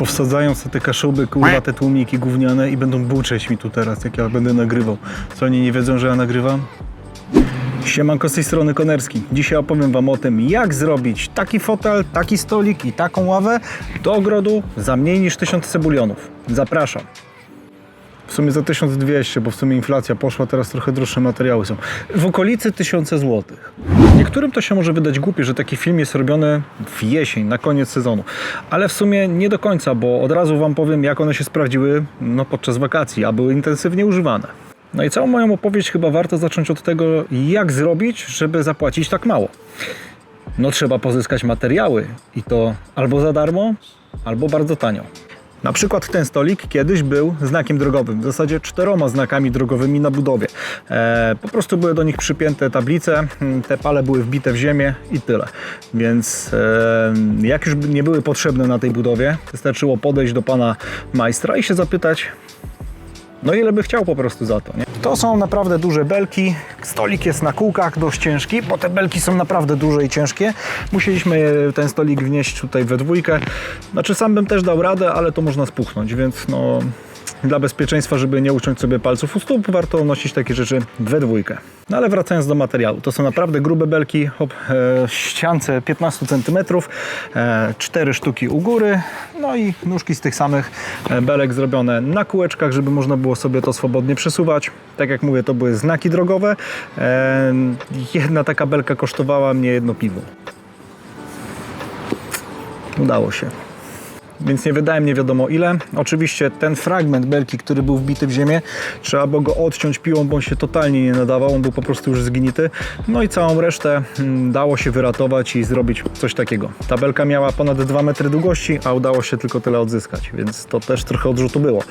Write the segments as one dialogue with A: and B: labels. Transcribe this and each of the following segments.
A: powsadzają sobie te kaszuby, kurwa, te tłumiki gówniane i będą buczeć mi tu teraz, jak ja będę nagrywał. Co oni nie wiedzą, że ja nagrywam? Siemanko z tej strony Konerski. Dzisiaj opowiem Wam o tym, jak zrobić taki fotel, taki stolik i taką ławę do ogrodu za mniej niż 1000 cebulionów. Zapraszam. W sumie za 1200, bo w sumie inflacja poszła, teraz trochę droższe materiały są. W okolicy 1000 zł. Niektórym to się może wydać głupie, że taki film jest robiony w jesień, na koniec sezonu. Ale w sumie nie do końca, bo od razu Wam powiem, jak one się sprawdziły no, podczas wakacji, a były intensywnie używane. No i całą moją opowieść chyba warto zacząć od tego, jak zrobić, żeby zapłacić tak mało. No trzeba pozyskać materiały i to albo za darmo, albo bardzo tanio. Na przykład ten stolik kiedyś był znakiem drogowym, w zasadzie czteroma znakami drogowymi na budowie. E, po prostu były do nich przypięte tablice, mm, te pale były wbite w ziemię i tyle. Więc e, jak już nie były potrzebne na tej budowie, wystarczyło podejść do pana majstra i się zapytać, no ile by chciał po prostu za to, nie? To są naprawdę duże belki. Stolik jest na kółkach dość ciężki, bo te belki są naprawdę duże i ciężkie. Musieliśmy ten stolik wnieść tutaj we dwójkę. Znaczy sam bym też dał radę, ale to można spuchnąć, więc no dla bezpieczeństwa, żeby nie uciąć sobie palców u stóp, warto nosić takie rzeczy we dwójkę. No ale wracając do materiału, to są naprawdę grube belki, hop, e, ściance 15 cm, e, 4 sztuki u góry, no i nóżki z tych samych e, belek zrobione na kółeczkach, żeby można było sobie to swobodnie przesuwać. Tak jak mówię, to były znaki drogowe. E, jedna taka belka kosztowała mnie jedno piwo. Udało się więc nie wydałem nie wiadomo ile. Oczywiście ten fragment belki, który był wbity w ziemię, trzeba było go odciąć piłą, bo on się totalnie nie nadawał, on był po prostu już zgnity. No i całą resztę mm, dało się wyratować i zrobić coś takiego. Ta belka miała ponad 2 metry długości, a udało się tylko tyle odzyskać, więc to też trochę odrzutu było.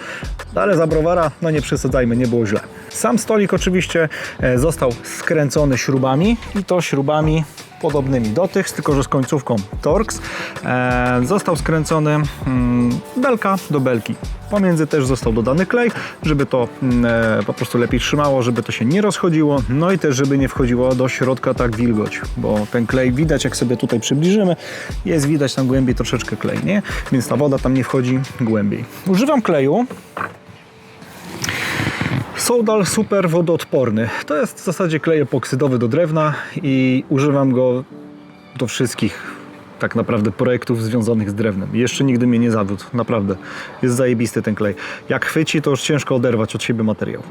A: Ale za browara, no nie przesadzajmy, nie było źle. Sam stolik oczywiście e, został skręcony śrubami i to śrubami podobnymi do tych, tylko że z końcówką Torx. E, został skręcony mm, belka do belki. Pomiędzy też został dodany klej, żeby to mm, e, po prostu lepiej trzymało, żeby to się nie rozchodziło, no i też żeby nie wchodziło do środka tak wilgoć, bo ten klej widać, jak sobie tutaj przybliżymy, jest widać tam głębiej troszeczkę klej, nie? Więc ta woda tam nie wchodzi głębiej. Używam kleju Soudal super wodoodporny. To jest w zasadzie klej epoksydowy do drewna i używam go do wszystkich tak naprawdę projektów związanych z drewnem. Jeszcze nigdy mnie nie zawiódł, naprawdę. Jest zajebisty ten klej. Jak chwyci, to już ciężko oderwać od siebie materiał.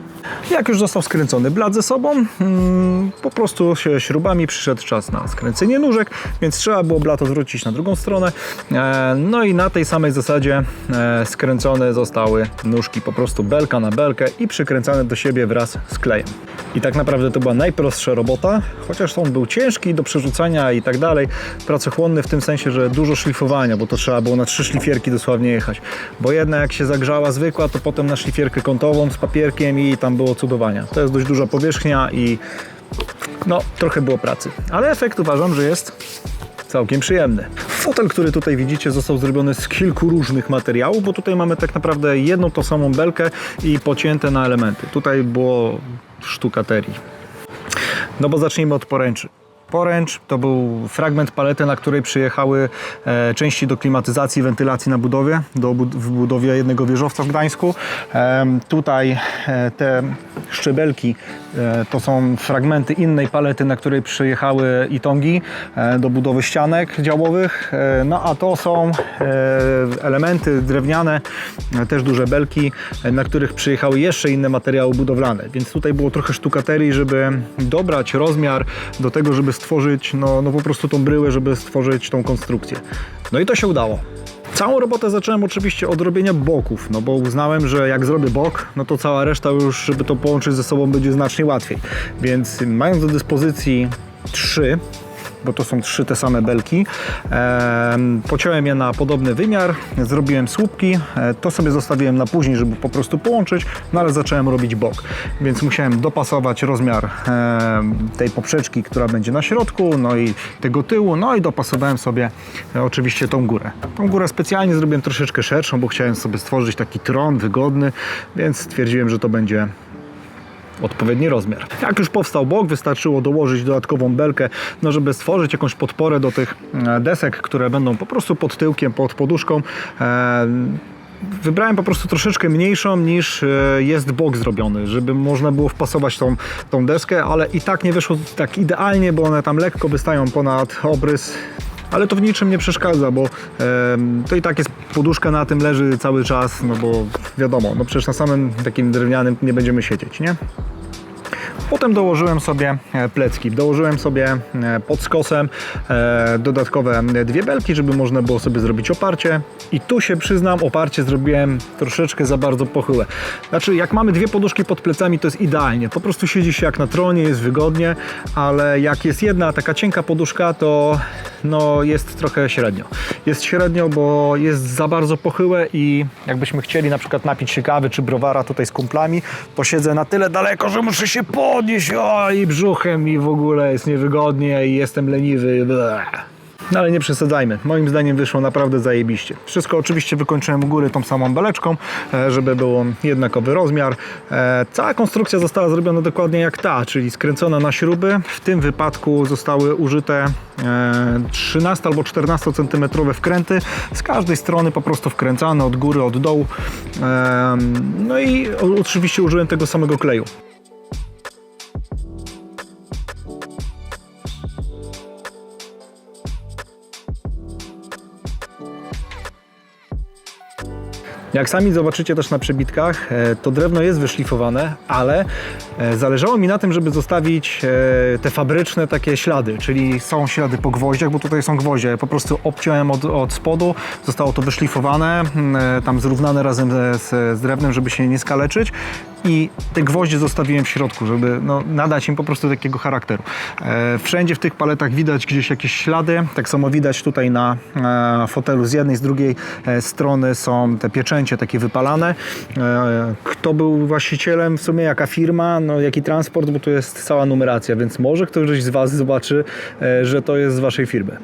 A: Jak już został skręcony blat ze sobą, mm, po prostu się śrubami przyszedł czas na skręcenie nóżek, więc trzeba było blat odwrócić na drugą stronę. E, no i na tej samej zasadzie e, skręcone zostały nóżki, po prostu belka na belkę i przykręcane do siebie wraz z klejem. I tak naprawdę to była najprostsza robota, chociaż on był ciężki do przerzucania i tak dalej, pracochłonny w tym sensie, że dużo szlifowania, bo to trzeba było na trzy szlifierki dosłownie jechać. Bo jedna jak się zagrzała zwykła, to potem na szlifierkę kątową z papierkiem i tam było cudowania. To jest dość duża powierzchnia i no, trochę było pracy. Ale efekt uważam, że jest całkiem przyjemny. Fotel, który tutaj widzicie, został zrobiony z kilku różnych materiałów, bo tutaj mamy tak naprawdę jedną tą samą belkę i pocięte na elementy. Tutaj było sztukaterii. No bo zacznijmy od poręczy. Poręcz to był fragment palety, na której przyjechały e, części do klimatyzacji, wentylacji na budowie, do w budowie jednego wieżowca w Gdańsku. Em, tutaj e, te szczebelki e, to są fragmenty innej palety, na której przyjechały itongi e, do budowy ścianek działowych. E, no a to są e, elementy drewniane, e, też duże belki, e, na których przyjechały jeszcze inne materiały budowlane. Więc tutaj było trochę sztukaterii, żeby dobrać rozmiar do tego, żeby stworzyć no, no po prostu tą bryłę, żeby stworzyć tą konstrukcję. No i to się udało. Całą robotę zacząłem oczywiście od robienia boków, no bo uznałem, że jak zrobię bok, no to cała reszta już, żeby to połączyć ze sobą będzie znacznie łatwiej. Więc mając do dyspozycji trzy bo to są trzy te same belki. Em, pociąłem je na podobny wymiar, zrobiłem słupki, e, to sobie zostawiłem na później, żeby po prostu połączyć, no ale zacząłem robić bok, więc musiałem dopasować rozmiar tej poprzeczki, która będzie na środku, no i tego tyłu, no i dopasowałem sobie e, oczywiście tą górę. Tą górę specjalnie zrobiłem troszeczkę szerszą, bo chciałem sobie stworzyć taki tron wygodny, więc stwierdziłem, że to będzie odpowiedni rozmiar. Jak już powstał bok, wystarczyło dołożyć dodatkową belkę, no żeby stworzyć jakąś podporę do tych e, desek, które będą po prostu pod tyłkiem, pod poduszką. E, Wybrałem po prostu troszeczkę mniejszą niż e, jest bok zrobiony, żeby można było wpasować tą, tą deskę, ale i tak nie wyszło tak idealnie, bo one tam lekko wystają ponad obrys. Ale to w niczym nie przeszkadza, bo em, to i tak jest poduszka na tym leży cały czas, no bo wiadomo, no przecież na samym takim drewnianym nie będziemy siedzieć, nie? Potem dołożyłem sobie e, plecki. Dołożyłem sobie e, pod skosem e, dodatkowe dwie belki, żeby można było sobie zrobić oparcie. I tu się przyznam, oparcie zrobiłem troszeczkę za bardzo pochyłe. Znaczy, jak mamy dwie poduszki pod plecami, to jest idealnie. Po prostu siedzi się jak na tronie, jest wygodnie, ale jak jest jedna taka cienka poduszka, to no, jest trochę średnio. Jest średnio, bo jest za bardzo pochyłe i jakbyśmy chcieli na przykład napić się kawy czy browara tutaj z kumplami, to siedzę na tyle daleko, że muszę się podnieść o, i brzuchem i w ogóle jest niewygodnie i jestem leniwy. Bleh. No ale nie przesadzajmy. Moim zdaniem wyszło naprawdę zajebiście. Wszystko oczywiście wykończyłem u góry tą samą beleczką, e, żeby było jednakowy rozmiar. E, Cała konstrukcja została zrobiona dokładnie jak ta, czyli skręcona na śruby. W tym wypadku zostały użyte e, 13 albo 14 cm wkręty. Z każdej strony po prostu wkręcane od góry, od dołu. E, No i oczywiście użyłem tego samego kleju. Jak sami zobaczycie też na przebitkach, e, to drewno jest wyszlifowane, ale e, zależało mi na tym, żeby zostawić e, te fabryczne takie ślady, czyli są ślady po gwoździach, bo tutaj są gwoździe. Ja po prostu obciąłem od, od spodu, zostało to wyszlifowane, tam zrównane razem z, z drewnem, żeby się nie skaleczyć i te gwoździe zostawiłem w środku, żeby no, nadać im po prostu takiego charakteru. E, wszędzie w tych paletach widać gdzieś jakieś ślady, tak samo widać tutaj na e, fotelu z jednej, z drugiej e, strony są te pieczęcie takie wypalane. E, kto był właścicielem, w sumie jaka firma, no jaki transport, bo tu jest cała numeracja, więc może ktoś z Was zobaczy, e, że to jest z Waszej firmy.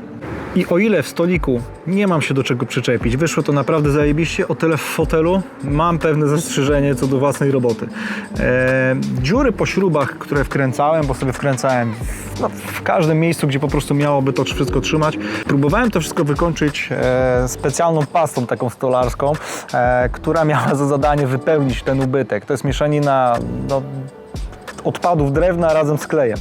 A: I o ile w stoliku nie mam się do czego przyczepić, wyszło to naprawdę zajebiście, o tyle w fotelu mam pewne zastrzeżenie co do własnej roboty. E, dziury po śrubach, które wkręcałem, bo sobie wkręcałem w, no, w każdym miejscu, gdzie po prostu miałoby to wszystko trzymać. Próbowałem to wszystko wykończyć e, specjalną pastą taką stolarską, e, która miała za zadanie wypełnić ten ubytek. To jest mieszanina no, odpadów drewna razem z klejem.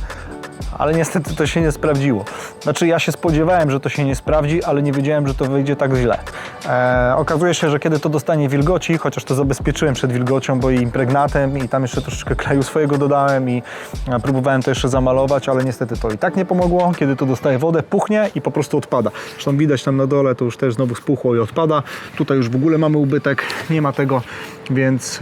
A: Ale niestety to się nie sprawdziło. Znaczy ja się spodziewałem, że to się nie sprawdzi, ale nie wiedziałem, że to wyjdzie tak źle. E, okazuje się, że kiedy to dostanie wilgoci, chociaż to zabezpieczyłem przed wilgocią, bo i impregnatem i tam jeszcze troszeczkę kleju swojego dodałem i e, próbowałem to jeszcze zamalować, ale niestety to i tak nie pomogło. Kiedy to dostaje wodę, puchnie i po prostu odpada. Zresztą widać tam na dole, to już też znowu spuchło i odpada. Tutaj już w ogóle mamy ubytek, nie ma tego, więc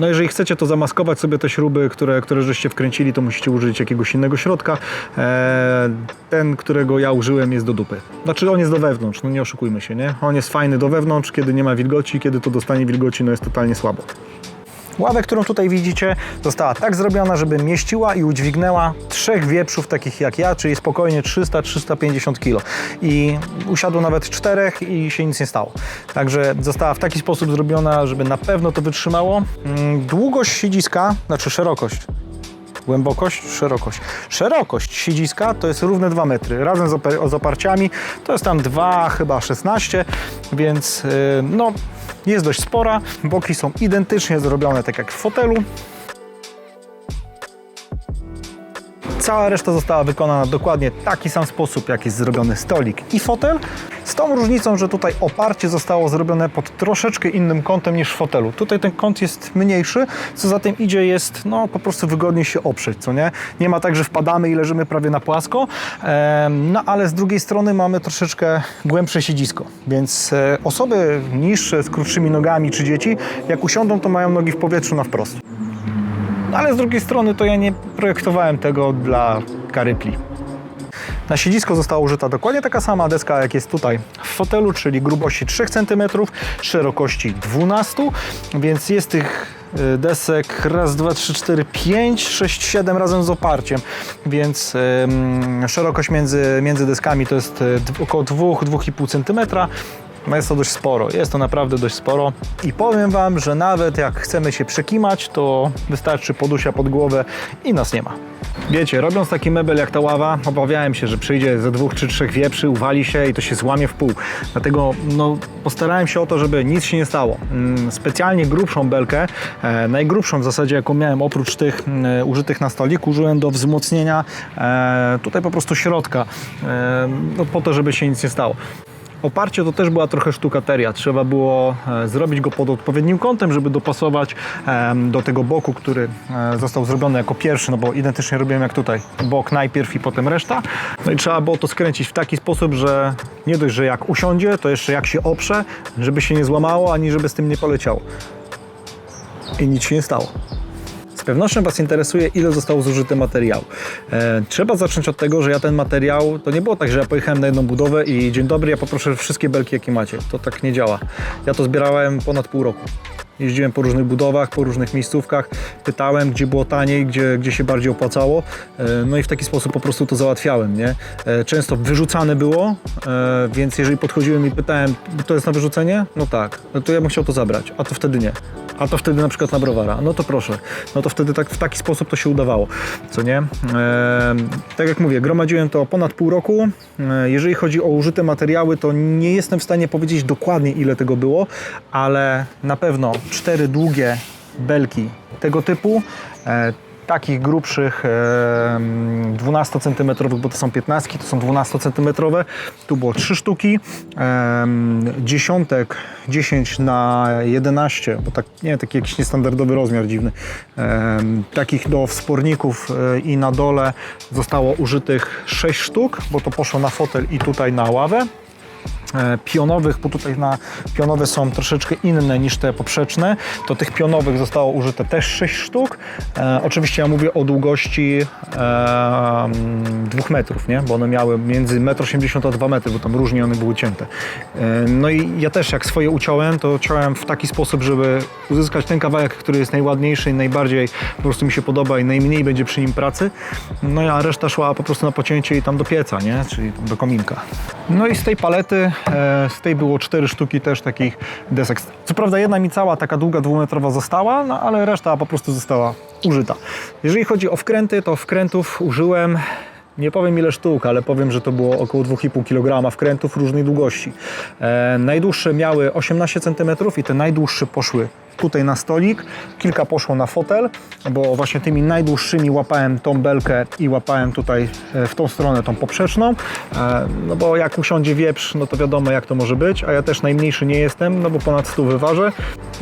A: no jeżeli chcecie to zamaskować sobie te śruby, które, które żeście wkręcili, to musicie użyć jakiegoś innego środka. E, ten, którego ja użyłem jest do dupy. Znaczy on jest do wewnątrz, no nie oszukujmy się, nie? On jest fajny do wewnątrz, kiedy nie ma wilgoci, kiedy to dostanie wilgoci, no jest totalnie słabo. Ławę, którą tutaj widzicie, została tak zrobiona, żeby mieściła i udźwignęła trzech wieprzów takich jak ja, czyli spokojnie 300-350 kg. I usiadło nawet czterech i się nic nie stało. Także została w taki sposób zrobiona, żeby na pewno to wytrzymało. Mm, Długość siedziska, znaczy szerokość, Głębokość, szerokość. Szerokość siedziska to jest równe 2 metry. Razem z, z oparciami to jest tam 2, chyba 16, więc yy, no, jest dość spora. Boki są identycznie zrobione tak jak w fotelu. Cała reszta została wykonana dokładnie w taki sam sposób, jak jest zrobiony stolik i fotel. Z tą różnicą, że tutaj oparcie zostało zrobione pod troszeczkę innym kątem niż w fotelu. Tutaj ten kąt jest mniejszy, co za tym idzie jest no po prostu wygodniej się oprzeć, co nie? Nie ma tak, że wpadamy i leżymy prawie na płasko, no ale z drugiej strony mamy troszeczkę głębsze siedzisko, więc e, osoby niższe z krótszymi nogami czy dzieci, jak usiądą, to mają nogi w powietrzu na wprost. No ale z drugiej strony to ja nie projektowałem tego dla karypli. Na siedzisko została użyta dokładnie taka sama deska, jak jest tutaj w fotelu, czyli grubości 3 cm, szerokości 12, więc jest tych y, desek raz, dwa, trzy, cztery, pięć, sześć, siedem razem z oparciem, więc ym, szerokość między, między deskami to jest y, około 2-2,5 cm. No jest to dość sporo, jest to naprawdę dość sporo i powiem Wam, że nawet jak chcemy się przekimać, to wystarczy podusia pod głowę i nas nie ma. Wiecie, robiąc taki mebel jak ta ława, obawiałem się, że przyjdzie ze dwóch czy trzech wieprzy, uwali się i to się złamie w pół. Dlatego no, postarałem się o to, żeby nic się nie stało. Mm, Specjalnie grubszą belkę, e, najgrubszą w zasadzie jaką miałem oprócz tych mm, użytych na stolik, użyłem do wzmocnienia e, tutaj po prostu środka, e, no, po to, żeby się nic nie stało. Oparcie to też była trochę sztukateria. Trzeba było e, zrobić go pod odpowiednim kątem, żeby dopasować do tego boku, który e, został zrobiony jako pierwszy, no bo identycznie robiłem jak tutaj. Bok najpierw i potem reszta. No i trzeba było to skręcić w taki sposób, że nie dość, że jak usiądzie, to jeszcze jak się oprze, żeby się nie złamało, ani żeby z tym nie poleciało. I nic się nie stało. Z pewnością Was interesuje, ile zostało zużyte materiału. E, trzeba zacząć od tego, że ja ten materiał, to nie było tak, że ja pojechałem na jedną budowę i dzień dobry, ja poproszę wszystkie belki, jakie macie. To tak nie działa. Ja to zbierałem ponad pół roku. Jeździłem po różnych budowach, po różnych miejscówkach, pytałem, gdzie było taniej, gdzie, gdzie się bardziej opłacało. E, No i w taki sposób po prostu to załatwiałem. Nie? E, Często wyrzucane było, e, więc jeżeli podchodziłem i pytałem, to jest na wyrzucenie? No tak, no to ja bym chciał to zabrać, a to wtedy nie. A to wtedy na przykład na browara. No to proszę. No to wtedy tak, w taki sposób to się udawało. Co nie? Tak jak mówię, gromadziłem to ponad pół roku. Jeżeli chodzi o użyte materiały, to nie jestem w stanie powiedzieć dokładnie ile tego było, ale na pewno cztery długie belki tego typu. E, takich grubszych e, 12 cm, bo to są 15, to są 12 cm. Tu było 3 sztuki. E, dziesiątek 10 na 11, bo tak, nie, taki jakiś niestandardowy rozmiar dziwny. E, takich do wsporników e, i na dole zostało użytych 6 sztuk, bo to poszło na fotel i tutaj na ławę pionowych, bo tutaj na pionowe są troszeczkę inne niż te poprzeczne, to tych pionowych zostało użyte też 6 sztuk. E, oczywiście ja mówię o długości e, 2 metrów, nie? bo one miały między 1,80 m a 2 metry, bo tam różnie one były cięte. E, no i ja też jak swoje uciąłem, to ciąłem w taki sposób, żeby uzyskać ten kawałek, który jest najładniejszy i najbardziej po prostu mi się podoba i najmniej będzie przy nim pracy. No a reszta szła po prostu na pocięcie i tam do pieca, nie? czyli do kominka. No i z tej palety, e, z tej było cztery sztuki też takich desek. Co prawda jedna mi cała taka długa, dwumetrowa została, no ale reszta po prostu została użyta. Jeżeli chodzi o wkręty, to wkrętów użyłem nie powiem ile sztuk, ale powiem, że to było około 2,5 kg wkrętów różnej długości. E, najdłuższe miały 18 cm i te najdłuższe poszły tutaj na stolik, kilka poszło na fotel, bo właśnie tymi najdłuższymi łapałem tą belkę i łapałem tutaj e, w tą stronę tą poprzeczną, e, no bo jak usiądzie wieprz, no to wiadomo jak to może być, a ja też najmniejszy nie jestem, no bo ponad 100 wyważę.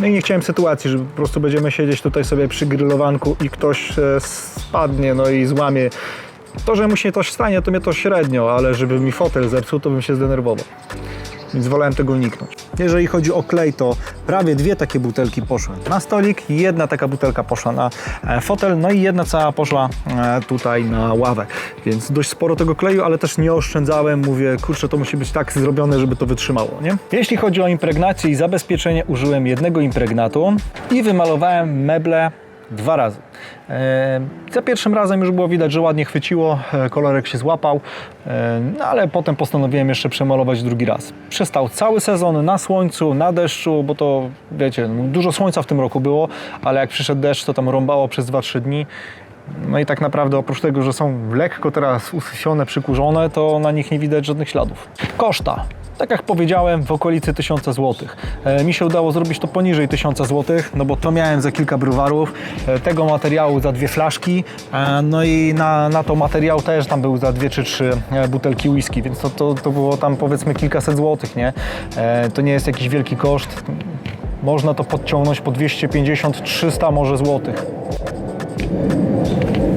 A: No i nie chciałem sytuacji, że po prostu będziemy siedzieć tutaj sobie przy grillowanku i ktoś e, spadnie, no i złamie to, że mu się coś stanie, to mnie to średnio, ale żeby mi fotel zepsuł, to bym się zdenerwował. Więc wolałem tego uniknąć. Jeżeli chodzi o klej, to prawie dwie takie butelki poszły na stolik, jedna taka butelka poszła na e, fotel, no i jedna cała poszła e, tutaj na ławę. Więc dość sporo tego kleju, ale też nie oszczędzałem. Mówię, kurczę, to musi być tak zrobione, żeby to wytrzymało, nie? Jeśli chodzi o impregnację i zabezpieczenie, użyłem jednego impregnatu i wymalowałem meble dwa razy. E, za pierwszym razem już było widać, że ładnie chwyciło, e, kolorek się złapał, e, no ale potem postanowiłem jeszcze przemalować drugi raz. Przestał cały sezon na słońcu, na deszczu, bo to wiecie, no, dużo słońca w tym roku było, ale jak przyszedł deszcz, to tam rąbało przez 2-3 dni. No i tak naprawdę oprócz tego, że są lekko teraz usyfione, przykurzone, to na nich nie widać żadnych śladów. Koszta. Tak jak powiedziałem, w okolicy 1000 zł. E, mi się udało zrobić to poniżej 1000 zł, no bo to miałem za kilka browarów, e, tego materiału za dwie flaszki, e, no i na, na to materiał też tam był za dwie czy trzy butelki whisky, więc to, to, to było tam powiedzmy kilkaset złotych, nie? To nie jest jakiś wielki koszt. Można to podciągnąć po 250-300 może złotych.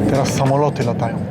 B: Teraz samoloty latają.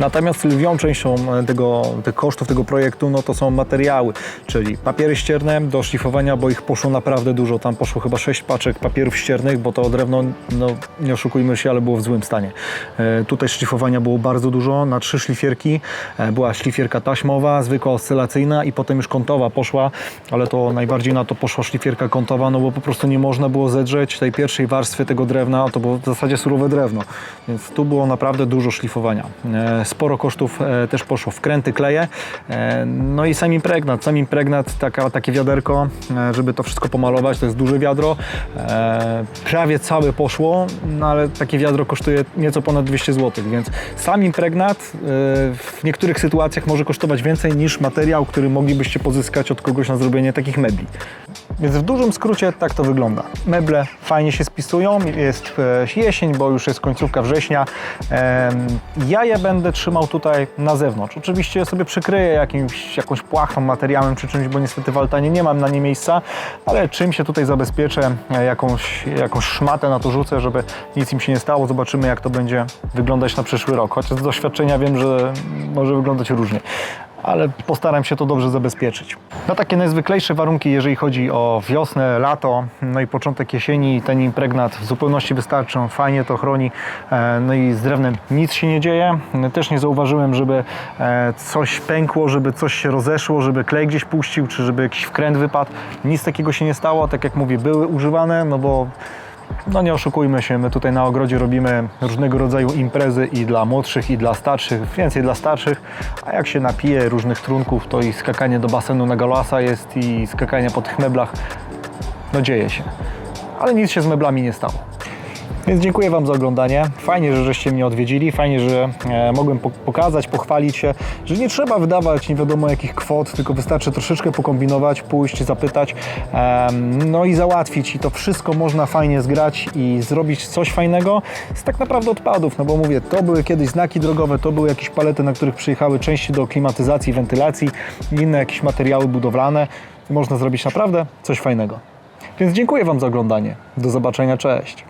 A: Natomiast lwią częścią e, tego, tych kosztów tego projektu no to są materiały, czyli papiery ścierne do szlifowania, bo ich poszło naprawdę dużo. Tam poszło chyba 6 paczek papierów ściernych, bo to drewno, no nie oszukujmy się, ale było w złym stanie. E, tutaj szlifowania było bardzo dużo, na trzy szlifierki. E, była szlifierka taśmowa, zwykła oscylacyjna i potem już kątowa poszła, ale to najbardziej na to poszła szlifierka kątowa, no bo po prostu nie można było zedrzeć tej pierwszej warstwy tego drewna, to było w zasadzie surowe drewno, więc tu było naprawdę dużo szlifowania. E, sporo kosztów e, też poszło w kręty, kleje. E, no i sam impregnat, sam impregnat, taka, takie wiaderko, e, żeby to wszystko pomalować, to jest duże wiadro. Prawie całe poszło, no ale takie wiadro kosztuje nieco ponad 200 zł, więc sam impregnat w niektórych sytuacjach może kosztować więcej niż materiał, który moglibyście pozyskać od kogoś na zrobienie takich mebli. Więc w dużym skrócie tak to wygląda. Meble fajnie się spisują, jest e, jesień, bo już jest końcówka września. Ja je będę trzymał tutaj na zewnątrz. Oczywiście sobie przykryję jakimś, jakąś płachtą, materiałem czy czymś, bo niestety w altanie nie mam na nie miejsca, ale czym się tutaj zabezpieczę, e, jakąś, jakąś szmatę na to rzucę, żeby nic im się nie stało. Zobaczymy jak to będzie wyglądać na przyszły rok. Chociaż z doświadczenia wiem, że może wyglądać różnie ale postaram się to dobrze zabezpieczyć. Na takie najzwyklejsze warunki, jeżeli chodzi o wiosnę, lato, no i początek jesieni, ten impregnat w zupełności wystarczy, fajnie to chroni, e, no i z drewnem nic się nie dzieje. Też nie zauważyłem, żeby e, coś pękło, żeby coś się rozeszło, żeby klej gdzieś puścił, czy żeby jakiś wkręt wypadł. Nic takiego się nie stało, tak jak mówię, były używane, no bo no nie oszukujmy się, my tutaj na ogrodzie robimy różnego rodzaju imprezy i dla młodszych, i dla starszych, więcej dla starszych, a jak się napije różnych trunków, to i skakanie do basenu na galasa jest i skakanie po tych meblach, no dzieje się. Ale nic się z meblami nie stało. Więc dziękuję Wam za oglądanie. Fajnie, że żeście mnie odwiedzili. Fajnie, że e, mogłem po- pokazać, pochwalić się, że nie trzeba wydawać nie wiadomo jakich kwot, tylko wystarczy troszeczkę pokombinować, pójść, zapytać, no i załatwić. I to wszystko można fajnie zgrać i zrobić coś fajnego z tak naprawdę odpadów. No bo mówię, to były kiedyś znaki drogowe, to były jakieś palety, na których przyjechały części do klimatyzacji, wentylacji, inne jakieś materiały budowlane. Można zrobić naprawdę coś fajnego. Więc dziękuję Wam za oglądanie. Do zobaczenia, cześć.